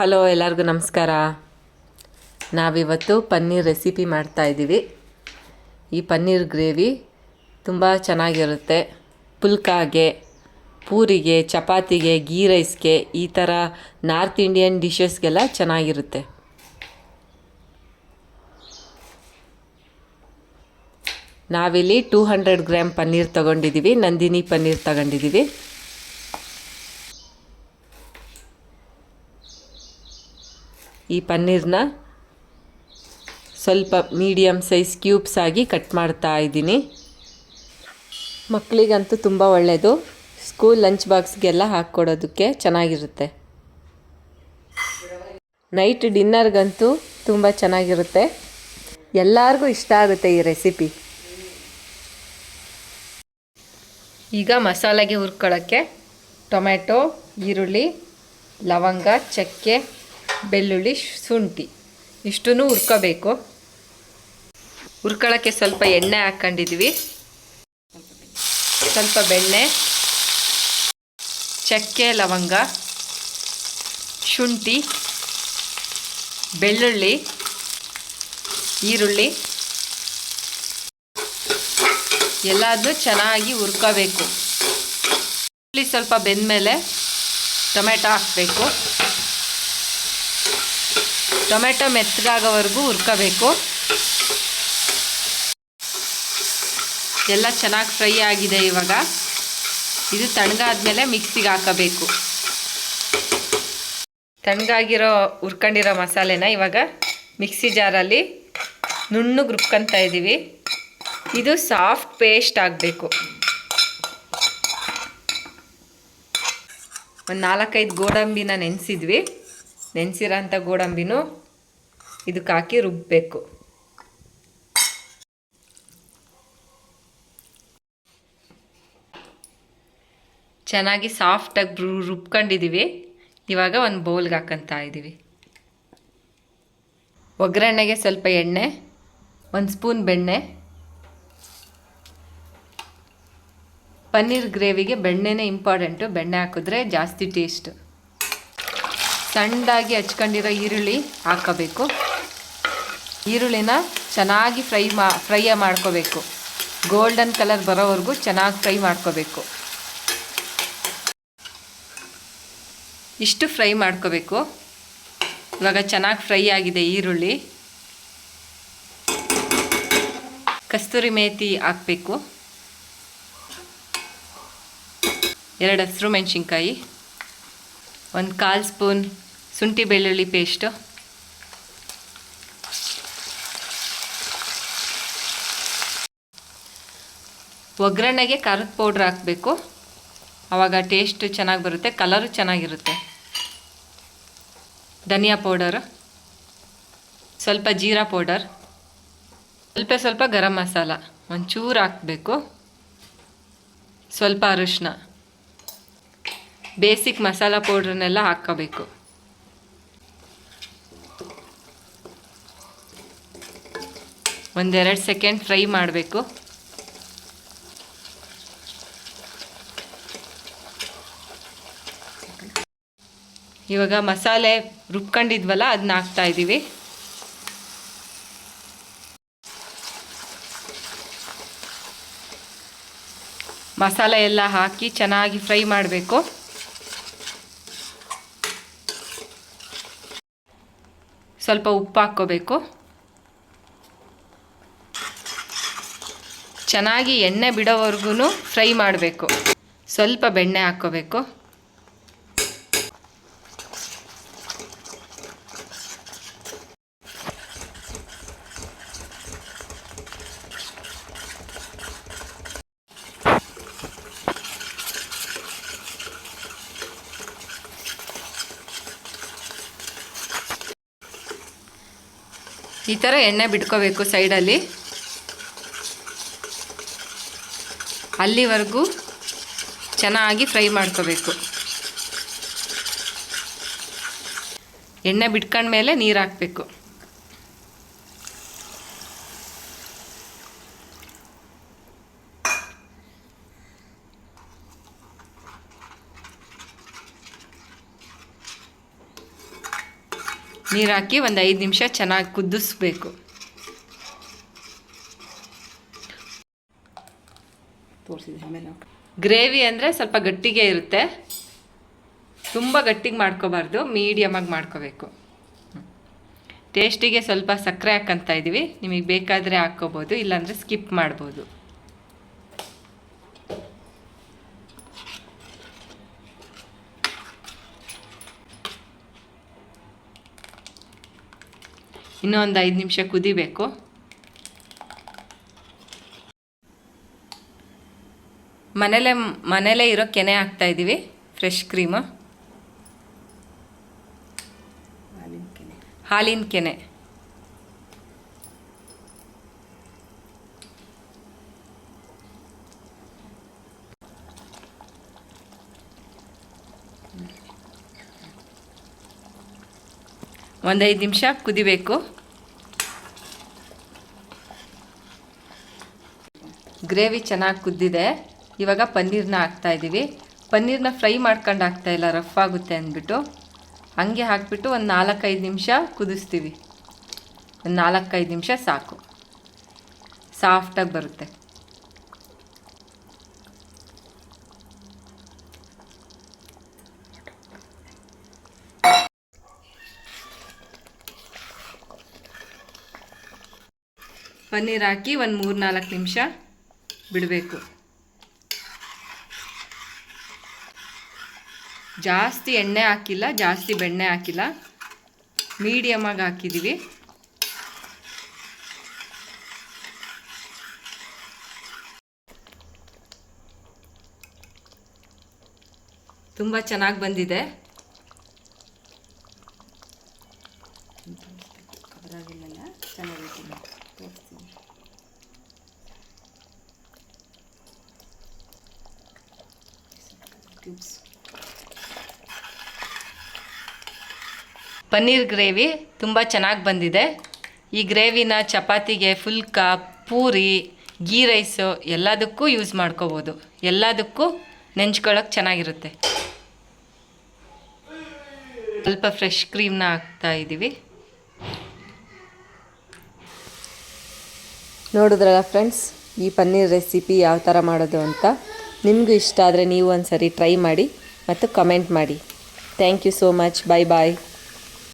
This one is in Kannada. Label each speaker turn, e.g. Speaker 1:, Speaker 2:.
Speaker 1: ಹಲೋ, ಎಲ್ಲರಿಗೂ ನಮಸ್ಕಾರ. ನಾವಿವತ್ತು ಪನ್ನೀರ್ ರೆಸಿಪಿ ಮಾಡ್ತಾಯಿದ್ದೀವಿ ಈ ಪನ್ನೀರ್ ಗ್ರೇವಿ ತುಂಬ ಚೆನ್ನಾಗಿರುತ್ತೆ. ಪುಲ್ಕಾಗೆ, ಪೂರಿಗೆ, ಚಪಾತಿಗೆ, ಗೀ ರೈಸ್ಗೆ ಈ ಥರ ನಾರ್ತ್ ಇಂಡಿಯನ್ ಡಿಶಸ್ಗೆಲ್ಲ ಚೆನ್ನಾಗಿರುತ್ತೆ. ನಾವಿಲ್ಲಿ ಟೂ ಹಂಡ್ರೆಡ್ ಗ್ರಾಮ್ ಪನ್ನೀರ್ ತಗೊಂಡಿದ್ದೀವಿ. ನಂದಿನಿ ಪನ್ನೀರ್ ತಗೊಂಡಿದ್ದೀವಿ. ಈ ಪನ್ನೀರ್ನ ಸ್ವಲ್ಪ ಮೀಡಿಯಮ್ ಸೈಜ್ ಕ್ಯೂಬ್ಸ್ ಆಗಿ ಕಟ್ ಮಾಡ್ತಾ ಇದ್ದೀನಿ. ಮಕ್ಕಳಿಗಂತೂ ತುಂಬ ಒಳ್ಳೆಯದು ಸ್ಕೂಲ್ ಲಂಚ್ ಬಾಕ್ಸ್ಗೆಲ್ಲ ಹಾಕ್ಕೊಡೋದಕ್ಕೆ ಚೆನ್ನಾಗಿರುತ್ತೆ. ನೈಟ್ ಡಿನ್ನರ್ಗಂತೂ ತುಂಬ ಚೆನ್ನಾಗಿರುತ್ತೆ. ಎಲ್ಲರಿಗೂ ಇಷ್ಟ ಆಗುತ್ತೆ ಈ ರೆಸಿಪಿ ಈಗ ಮಸಾಲೆಗೆ ಹುರ್ಕೊಳ್ಳೋಕ್ಕೆ ಟೊಮೆಟೊ ಈರುಳ್ಳಿ, ಲವಂಗ, ಚಕ್ಕೆ ಬೆಳ್ಳುಳ್ಳಿ, ಶುಂಠಿ. ಇಷ್ಟೂ ಹುರ್ಕೋಬೇಕು. ಹುರ್ಕೊಳ್ಳೋಕ್ಕೆ ಸ್ವಲ್ಪ ಎಣ್ಣೆ ಹಾಕ್ಕೊಂಡಿದ್ವಿ. ಸ್ವಲ್ಪ ಬೆಣ್ಣೆ, ಚಕ್ಕೆ, ಲವಂಗ, ಶುಂಠಿ, ಬೆಳ್ಳುಳ್ಳಿ, ಈರುಳ್ಳಿ. ಎಲ್ಲದನ್ನು ಚೆನ್ನಾಗಿ ಹುರ್ಕೋಬೇಕು. ಈರುಳ್ಳಿ ಸ್ವಲ್ಪ ಬೆಂದಮೇಲೆ ಟೊಮೆಟೊ ಹಾಕಬೇಕು. ಟೊಮೆಟೊ ಮೆತ್ತಗಾಗೋವರೆಗೂ ಹುರ್ಕೋಬೇಕು. ಎಲ್ಲ ಚೆನ್ನಾಗಿ ಫ್ರೈ ಆಗಿದೆ ಇವಾಗ. ಇದು ತಣ್ಣಗಾದ್ಮೇಲೆ ಮಿಕ್ಸಿಗೆ ಹಾಕಬೇಕು. ತಣ್ಣಗಾಗಿರೋ ಹುರ್ಕೊಂಡಿರೋ ಮಸಾಲೆನ ಇವಾಗ ಮಿಕ್ಸಿ ಜಾರಲ್ಲಿ ನುಣ್ಣಗೆ ರುಬ್ಕೊತಾ ಇದ್ದೀವಿ ಇದು ಸಾಫ್ಟ್ ಪೇಸ್ಟ್ ಆಗಬೇಕು. ಒಂದು ನಾಲ್ಕೈದು ಗೋಡಂಬಿನ ನೆನೆಸಿದ್ವಿ. ನೆನೆಸಿರೋಂಥ ಗೋಡಂಬಿನೂ ಇದಕ್ಕೆ ಹಾಕಿ ರುಬ್ಬಬೇಕು ಚೆನ್ನಾಗಿ ಸಾಫ್ಟಾಗಿ ರುಬ್ಕೊಂಡಿದ್ದೀವಿ ಇವಾಗ ಒಂದು ಬೌಲ್ಗೆ ಹಾಕಂತ ಇದ್ದೀವಿ ಒಗ್ಗರಣೆಗೆ ಸ್ವಲ್ಪ ಎಣ್ಣೆ, ಒಂದು ಸ್ಪೂನ್ ಬೆಣ್ಣೆ, ಪನ್ನೀರ್ ಗ್ರೇವಿಗೆ ಬೆಣ್ಣೆನೇ ಇಂಪಾರ್ಟೆಂಟು ಬೆಣ್ಣೆ ಹಾಕಿದ್ರೆ ಜಾಸ್ತಿ ಟೇಸ್ಟ್ ಸಣ್ಣದಾಗಿ ಹಚ್ಕೊಂಡಿರೋ ಈರುಳ್ಳಿ ಹಾಕೋಬೇಕು. ಈರುಳ್ಳಿನ ಚೆನ್ನಾಗಿ ಫ್ರೈ ಮಾ ಫ್ರೈ ಮಾಡ್ಕೋಬೇಕು. ಗೋಲ್ಡನ್ ಕಲರ್ ಬರೋವರೆಗೂ ಚೆನ್ನಾಗಿ ಫ್ರೈ ಮಾಡ್ಕೋಬೇಕು. ಇಷ್ಟು ಫ್ರೈ ಮಾಡ್ಕೋಬೇಕು. ಇವಾಗ ಚೆನ್ನಾಗಿ ಫ್ರೈ ಆಗಿದೆ ಈರುಳ್ಳಿ. ಕಸ್ತೂರಿ ಮೇಥಿ ಹಾಕಬೇಕು. ಎರಡು ಹಸಿರು ಮೆಣಸಿನ್ಕಾಯಿ. ಒಂದು ಕಾಲು ಸ್ಪೂನ್ ಶುಂಠಿ ಬೆಳ್ಳುಳ್ಳಿ ಪೇಸ್ಟು. ಒಗ್ಗರಣೆಗೆ ಖಾರದ ಪೌಡ್ರ್ ಹಾಕಬೇಕು. ಆವಾಗ ಟೇಸ್ಟು ಚೆನ್ನಾಗಿ ಬರುತ್ತೆ, ಕಲರು ಚೆನ್ನಾಗಿರುತ್ತೆ. ಧನಿಯಾ ಪೌಡರ್, ಸ್ವಲ್ಪ ಜೀರಾ ಪೌಡರ್, ಸ್ವಲ್ಪ ಸ್ವಲ್ಪ ಗರಂ ಮಸಾಲ, ಒಂಚೂರು ಹಾಕಬೇಕು. ಸ್ವಲ್ಪ ಅರಿಶಿನ. ಬೇಸಿಕ್ ಮಸಾಲ ಪೌಡ್ರನ್ನೆಲ್ಲ ಹಾಕ್ಕೋಬೇಕು. ಒಂದೆರಡು ಸೆಕೆಂಡ್ ಫ್ರೈ ಮಾಡಬೇಕು. ಇವಾಗ ಮಸಾಲೆ ರುಬ್ಕೊಂಡಿದ್ವಲ್ಲ ಅದನ್ನ ಹಾಕ್ತಾ ಇದ್ದೀವಿ ಮಸಾಲೆ ಎಲ್ಲ ಹಾಕಿ ಚೆನ್ನಾಗಿ ಫ್ರೈ ಮಾಡಬೇಕು. ಸ್ವಲ್ಪ ಉಪ್ಪು ಹಾಕ್ಕೋಬೇಕು. ಚೆನ್ನಾಗಿ ಎಣ್ಣೆ ಬಿಡೋವರೆಗೂ ಫ್ರೈ ಮಾಡಬೇಕು. ಸ್ವಲ್ಪ ಬೆಣ್ಣೆ ಹಾಕ್ಕೋಬೇಕು. ಈ ಥರ ಎಣ್ಣೆ ಬಿಟ್ಕೋಬೇಕು ಸೈಡಲ್ಲಿ ಅಲ್ಲಿವರೆಗೂ ಚೆನ್ನಾಗಿ ಫ್ರೈ ಮಾಡ್ಕೋಬೇಕು. ಎಣ್ಣೆ ಬಿಟ್ಕೊಂಡ್ಮೇಲೆ ನೀರು ಹಾಕಬೇಕು. ನೀರು ಹಾಕಿ ಒಂದು ಐದು ನಿಮಿಷ ಚೆನ್ನಾಗಿ ಕುದಿಸ್ಬೇಕು. ಗ್ರೇವಿ ಅಂದರೆ ಸ್ವಲ್ಪ ಗಟ್ಟಿಗೆ ಇರುತ್ತೆ. ತುಂಬ ಗಟ್ಟಿಗೆ ಮಾಡ್ಕೋಬಾರ್ದು ಮೀಡಿಯಮಾಗಿ ಮಾಡ್ಕೋಬೇಕು. ಟೇಸ್ಟಿಗೆ ಸ್ವಲ್ಪ ಸಕ್ಕರೆ ಹಾಕಂತ ಇದ್ದೀವಿ ನಿಮಗೆ ಬೇಕಾದರೆ ಹಾಕ್ಕೋಬೋದು, ಇಲ್ಲಾಂದರೆ ಸ್ಕಿಪ್ ಮಾಡ್ಬೋದು. ಇನ್ನೂ ಒಂದು ಐದು ನಿಮಿಷ ಕುದಿಬೇಕು. ಮನೇಲೆ ಮನೇಲೇ ಇರೋ ಕೆನೆ ಹಾಕ್ತಾ ಇದ್ದೀವಿ ಫ್ರೆಶ್ ಕ್ರೀಮು
Speaker 2: ಹಾಲಿನ ಕೆನೆ.
Speaker 1: ಒಂದೈದು ನಿಮಿಷ ಕುದಿಬೇಕು. ಗ್ರೇವಿ ಚೆನ್ನಾಗಿ ಕುದ್ದಿದೆ. ಇವಾಗ ಪನ್ನೀರ್ನ ಹಾಕ್ತಾ ಇದ್ದೀವಿ ಪನ್ನೀರ್ನ ಫ್ರೈ ಮಾಡ್ಕೊಂಡು ಹಾಕ್ತಾ ಇಲ್ಲ, ರಫ್ ಆಗುತ್ತೆ ಅಂದ್ಬಿಟ್ಟು. ಹಂಗೆ ಹಾಕ್ಬಿಟ್ಟು ಒಂದು ನಾಲ್ಕೈದು ನಿಮಿಷ ಕುದಿಸ್ತೀವಿ. ಒಂದು ನಾಲ್ಕೈದು ನಿಮಿಷ ಸಾಕು. ಸಾಫ್ಟಾಗಿ ಬರುತ್ತೆ. ಪನ್ನೀರ್ ಹಾಕಿ ಒಂದು ಮೂರು ನಾಲ್ಕು ನಿಮಿಷ ಬಿಡಬೇಕು. ಜಾಸ್ತಿ ಎಣ್ಣೆ ಹಾಕಿಲ್ಲ, ಜಾಸ್ತಿ ಬೆಣ್ಣೆ ಹಾಕಿಲ್ಲ. ಮೀಡಿಯಮಾಗಿ ಹಾಕಿದ್ದೀವಿ ತುಂಬ ಚೆನ್ನಾಗಿ ಬಂದಿದೆ. ಪನ್ನೀರ್ ಗ್ರೇವಿ ತುಂಬ ಚೆನ್ನಾಗಿ ಬಂದಿದೆ. ಈ ಗ್ರೇವಿನ ಚಪಾತಿಗೆ ಫುಲ್ಕ ಪೂರಿ ಗೀ ರೈಸು ಎಲ್ಲದಕ್ಕೂ ಯೂಸ್ ಮಾಡ್ಕೋಬೋದು. ಎಲ್ಲದಕ್ಕೂ ನೆಂಚ್ಕೊಳ್ಳೋಕೆ ಚೆನ್ನಾಗಿರುತ್ತೆ. ಸ್ವಲ್ಪ ಫ್ರೆಶ್ ಕ್ರೀಮ್ನ ಹಾಕ್ತಾ ಇದ್ದೀವಿ
Speaker 3: ನೋಡಿದ್ರಲ್ಲ ಫ್ರೆಂಡ್ಸ್, ಈ ಪನ್ನೀರ್ ರೆಸಿಪಿ ಯಾವ ಥರ ಮಾಡೋದು ಅಂತ ನಿಮಗೂ ಇಷ್ಟ ಆದರೆ ನೀವು ಒಂದು ಸರಿ ಟ್ರೈ ಮಾಡಿ ಮತ್ತು ಕಮೆಂಟ್ ಮಾಡಿ. Thank you so much bye bye